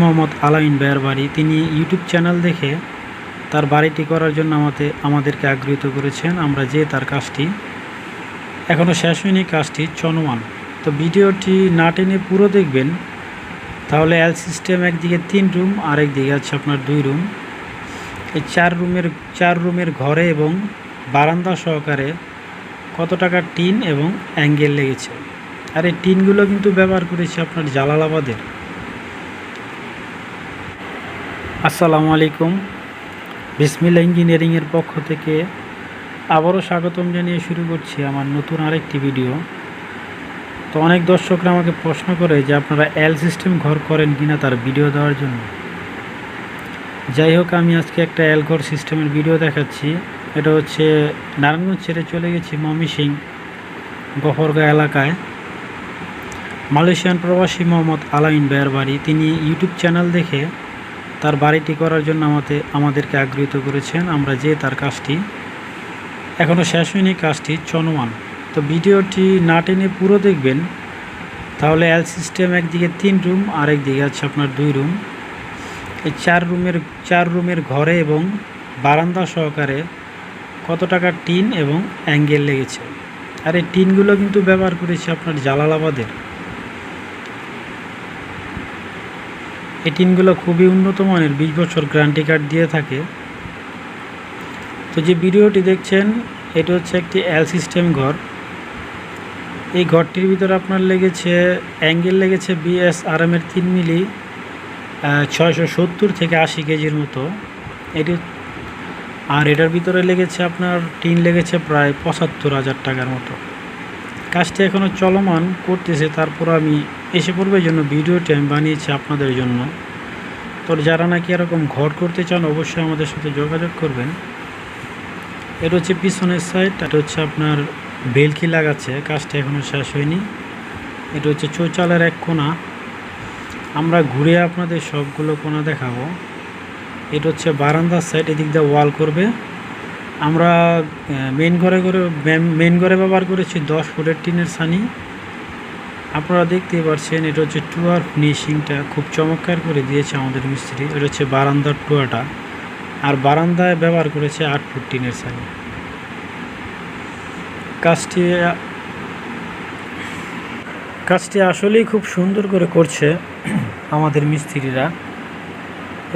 মোহাম্মদ আলামিন ভাইয়ের বাড়ি। তিনি ইউটিউব চ্যানেল দেখে তার বাড়িটি করার জন্য আমাদের আমাদেরকে আগ্রহিত করেছেন। আমরা যে তার কাজটি এখনও শেষ হয়নি, কাজটি চলমান। তো ভিডিওটি না টেনে পুরো দেখবেন। তাহলে এল সিস্টেম একদিকে তিন রুম আর একদিকে আছে আপনার দুই রুম এই চার রুমের চার রুমের ঘরে এবং বারান্দা সহকারে কত টাকা টিন এবং অ্যাঙ্গেল লেগেছে। আর এই টিনগুলো কিন্তু ব্যবহার করেছি আপনার জালালাবাদের। আসসালামু আলাইকুম। বিসমিল্লা ইঞ্জিনিয়ারিংয়ের পক্ষ থেকে আবারও স্বাগতম জানিয়ে শুরু করছি আমার নতুন আরেকটি ভিডিও। তো অনেক দর্শকরা আমাকে প্রশ্ন করে যে আপনারা এল সিস্টেম ঘর করেন কিনা তার ভিডিও দেওয়ার জন্য। যাই হোক, আমি আজকে একটা এল ঘর সিস্টেমের ভিডিও দেখাচ্ছি। এটা হচ্ছে নারায়ণগঞ্জ ছেড়ে চলে গেছি মমি সিং গফরগা এলাকায়। মালয়েশিয়ান প্রবাসী মোহাম্মদ আলাইন ভাইয়ের বাড়ি। তিনি ইউটিউব চ্যানেল দেখে তার বাড়িটি করার জন্য আমাদের আমাদেরকে আগ্রহিত করেছেন। আমরা যে তার কাজটি এখনও শেষ হয়নি, কাজটি চলমান। তো ভিডিওটি না টেনে পুরো দেখবেন। তাহলে এল সিস্টেম একদিকে তিন রুম আর একদিকে আছে আপনার দুই রুম এই চার রুমের চার রুমের ঘরে এবং বারান্দা সহকারে কত টাকা টিন এবং অ্যাঙ্গেল লেগেছে। আর এই টিনগুলো কিন্তু ব্যবহার করেছি আপনার জালালাবাদের। এই টিনগুলো খুবই উন্নত মানের, বিশ বছর গ্যারান্টি কার্ড দিয়ে থাকে। তো যে ভিডিওটি দেখছেন, এটা হচ্ছে একটি এল সিস্টেম ঘর। এই ঘরটির ভিতরে আপনার লেগেছে অ্যাঙ্গেল লেগেছে বিএস আরামের তিন মিলি ছয়শো সত্তর থেকে আশি কেজির মতো। এটি, আর এটার ভিতরে লেগেছে আপনার, টিন লেগেছে প্রায় পঁচাত্তর হাজার টাকার মতো। কাজটি এখনও চলমান, করতেছে, তারপর আমি এসে পড়বে জন্য ভিডিওটি আমি বানিয়েছি আপনাদের জন্য। তো যারা নাকি এরকম ঘর করতে চান, অবশ্যই আমাদের সাথে যোগাযোগ করবেন। এটা হচ্ছে পিছনের সাইড এটা হচ্ছে আপনার বেলকি লাগাচ্ছে, কাজটা এখনও শেষ হয়নি। এটা হচ্ছে চৌচালের এক কোণা। আমরা ঘুরে আপনাদের সবগুলো কোণা দেখাবো। এটা হচ্ছে বারান্দার সাইড এদিক দিয়ে ওয়াল করবে। আমরা মেন ঘরে করে মেন ঘরে ব্যবহার করেছি দশ ফুটের টিনের সানি আপনারা দেখতেই পাচ্ছেন, এটা হচ্ছে টুয়ার ফিনিশিংটা খুব চমৎকার করে দিয়েছে আমাদের মিস্ত্রি। এটা হচ্ছে বারান্দার টুয়াটা। আর বারান্দায় ব্যবহার করেছে আট ফুট টিনের কাজটি কাজটি আসলেই খুব সুন্দর করে করছে আমাদের মিস্ত্রিরা।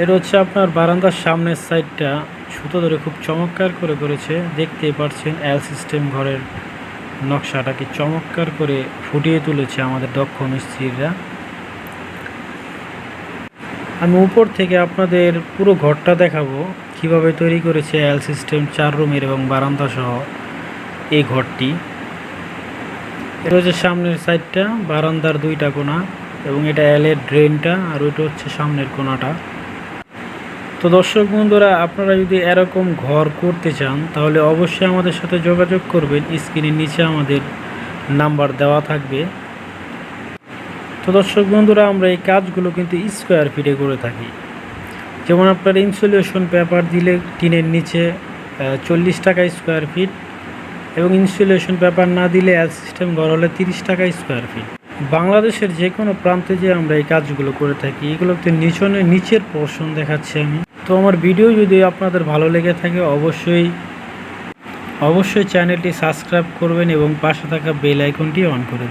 এটা হচ্ছে আপনার বারান্দার সামনের সাইডটা সুতো ধরে খুব চমৎকার করে করেছে। দেখতেই পাচ্ছেন এল সিস্টেম ঘরের নকশাটাকে চমৎকার করে ফুটিয়ে তুলেছে আমাদের দক্ষ মিস্ত্রিরা। আমি উপর থেকে আপনাদের পুরো ঘরটা দেখাবো, কীভাবে তৈরি করেছে এল সিস্টেম চার রুমের এবং বারান্দা সহ এই ঘরটি। হচ্ছে সামনের সাইডটা বারান্দার দুইটা কোণা এবং এটা এলের ড্রেনটা আর ওইটা হচ্ছে সামনের কোণাটা। তো দর্শক বন্ধুরা, আপনারা যদি এরকম ঘর করতে চান, তাহলে অবশ্যই আমাদের সাথে যোগাযোগ করবেন। স্ক্রিনের নিচে আমাদের নাম্বার দেওয়া থাকবে। তো দর্শক বন্ধুরা, আমরা এই কাজগুলো কিন্তু স্কোয়ার ফিটে করে থাকি। যেমন আপনার ইনসুলেশন পেপার দিলে টিনের নিচে চল্লিশ টাকা স্কোয়ার ফিট এবং ইনসুলেশন পেপার না দিলে এল সিস্টেম ঘর হলে তিরিশ টাকা স্কোয়ার ফিট বাংলাদেশের যে কোনো প্রান্তে যে আমরা এই কাজগুলো করে থাকি এগুলোতে নিচনে নিচের পোর্শন দেখাচ্ছি আমি। তো আমার ভিডিও যদি আপনাদের ভালো লেগে থাকে, অবশ্যই অবশ্যই চ্যানেলটি সাবস্ক্রাইব করবেন এবং পাশে থাকা বেল আইকনটি অন করে